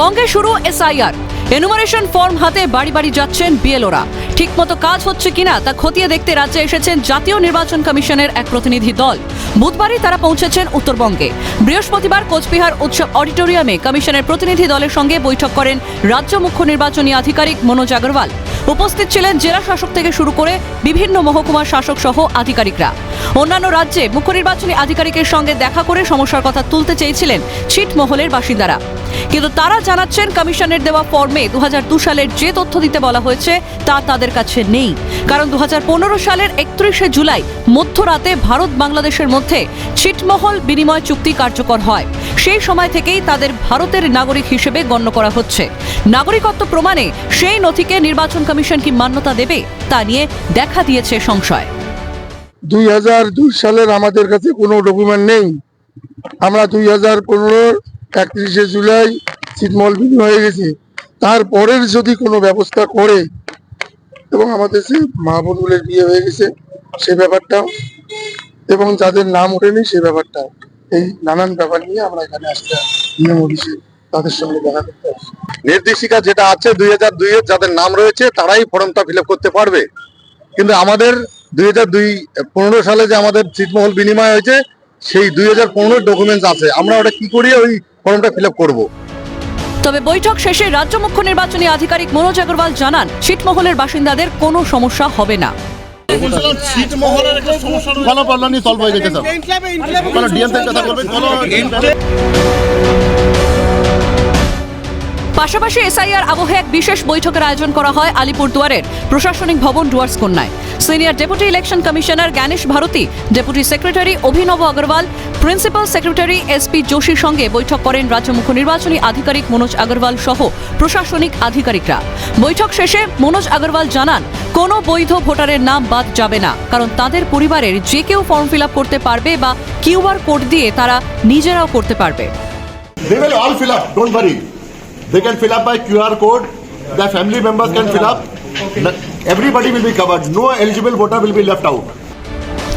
বঙ্গে শুরু SIR. Enumeration form হাতে বাড়ি বাড়ি যাচ্ছেন বিএলওরা ঠিকমতো কাজ হচ্ছে কিনা তা খতিয়ে দেখতে রাজ্যে এসেছেন জাতীয় নির্বাচন কমিশনের এক প্রতিনিধি দল। বুধবারই তারা পৌঁছেছেন উত্তরবঙ্গে। বৃহস্পতিবার কোচবিহার উৎসব অডিটোরিয়ামে কমিশনের প্রতিনিধি দলের সঙ্গে বৈঠক করেন রাজ্য মুখ্য নির্বাচনী আধিকারিক মনোজ আগরওয়াল। উপস্থিত ছিলেন জেলা শাসক থেকে শুরু করে বিভিন্ন মহকুমার শাসক সহ আধিকারিকরা। অন্যান্য রাজ্যে মুখ্য নির্বাচনী আধিকারিকের সঙ্গে দেখা করে সমস্যার কথা তুলতে চেয়েছিলেন ছিটমহলের বাসিন্দারা। কিন্তু তারা জানাচ্ছেন, কমিশনের দেওয়া ফর্মে দু সালের যে তথ্য দিতে বলা হয়েছে, তা তাদের কাছে নেই। কারণ দু হাজার পনেরো সালের একত্রিশে জুলাই, মধ্যরাতে ভারত বাংলাদেশের মধ্যে ছিটমহল বিনিময় চুক্তি কার্যকর হয়। সেই সময় থেকেই তাদের ভারতের নাগরিক হিসেবে গণ্য করা হচ্ছে। নাগরিকত্ব প্রমাণে সেই নথিকে নির্বাচন কমিশন কি মান্যতা দেবে, তা নিয়ে দেখা দিয়েছে সংশয়। দুই হাজার দুই সালের আমাদের কাছে কোনো ডকুমেন্ট নেই। আমরা দুই হাজার পনেরোর একত্রিশে জুলাই ছিটমহল বিলীন হয়ে গেছে। তারপরের যদি কোনো ব্যবস্থা করে এবং আমাদের সে মা বোনগুলোর বিয়ে হয়ে গেছে, সে ব্যাপারটাও এবং যাদের নাম ওঠেনি সে ব্যাপারটাও। এই নানান ব্যাপার নিয়ে আমরা এখানে আসতে নিয়ম অফিসে তাদের সঙ্গে দেখা করতে নির্দেশিকা যেটা আছে দুই হাজার দুই এর যাদের নাম রয়েছে, তারাই ফর্মটা ফিল করতে পারবে। কিন্তু আমাদের দুই হাজার দুই পনেরো সালে যে আমাদের ছিটমহল বিনিময় হয়েছে সেই দুই হাজার পনেরোর ডকুমেন্টস আছে। আমরা ওটা কি করিয়ে ওই ফর্মটা ফিল করব। তবে বৈঠক শেষে রাজ্য মুখ্য নির্বাচনী আধিকারিক মনোজ আগরওয়াল জানান ছিটমহলের বাসিন্দাদের কোনো সমস্যা হবে না। ছিটমহলের একটা সমস্যা কোনো প্রবলেম নেই সলভ হয়ে গেছে কোনো ডিএম কথা বলবেন? কোনো পাশাপাশি এসআইআর আবহে এক বিশেষ বৈঠকের আয়োজন করা হয় আলিপুরদুয়ারের প্রশাসনিক ভবন Dooars কন্যায়। Senior deputy election commissioner Gyanesh Bharti deputy secretary Abhinav Agarwal principal secretary SP যোশীর সঙ্গে বৈঠক করেন রাজ্য মুখ্য নির্বাচনী আধিকারিক মনোজ আগরওয়াল সহ প্রশাসনিক আধিকারিকরা বৈঠক শেষে মনোজ আগরওয়াল জানান কোনো বৈধ ভোটারের নাম বাদ যাবে না কারণ তাদের পরিবারের যে কেউ ফর্ম ফিল করতে পারবে বা কিউআর কোড দিয়ে তারা নিজেরাও করতে পারবে They can fill up by QR code, their family members can fill up. Everybody will be covered, no eligible voter will be left out.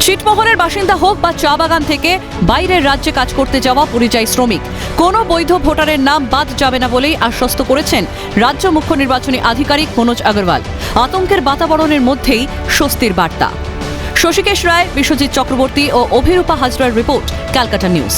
ছিটমহলের বাসিন্দা হোক বা চা বাগান থেকে বাইরের রাজ্যে কাজ করতে যাওয়া পরিযায়ী শ্রমিক কোনো বৈধ ভোটারের নাম বাদ যাবে না বলেই আশ্বস্ত করেছেন রাজ্য মুখ্য নির্বাচনী আধিকারিক মনোজ আগরওয়াল। আতঙ্কের বাতাবরণের মধ্যেই স্বস্তির বার্তা। শশীকেশ রায় বিশ্বজিৎ চক্রবর্তী ও অভিরূপা হাজরার রিপোর্ট ক্যালকাটা নিউজ।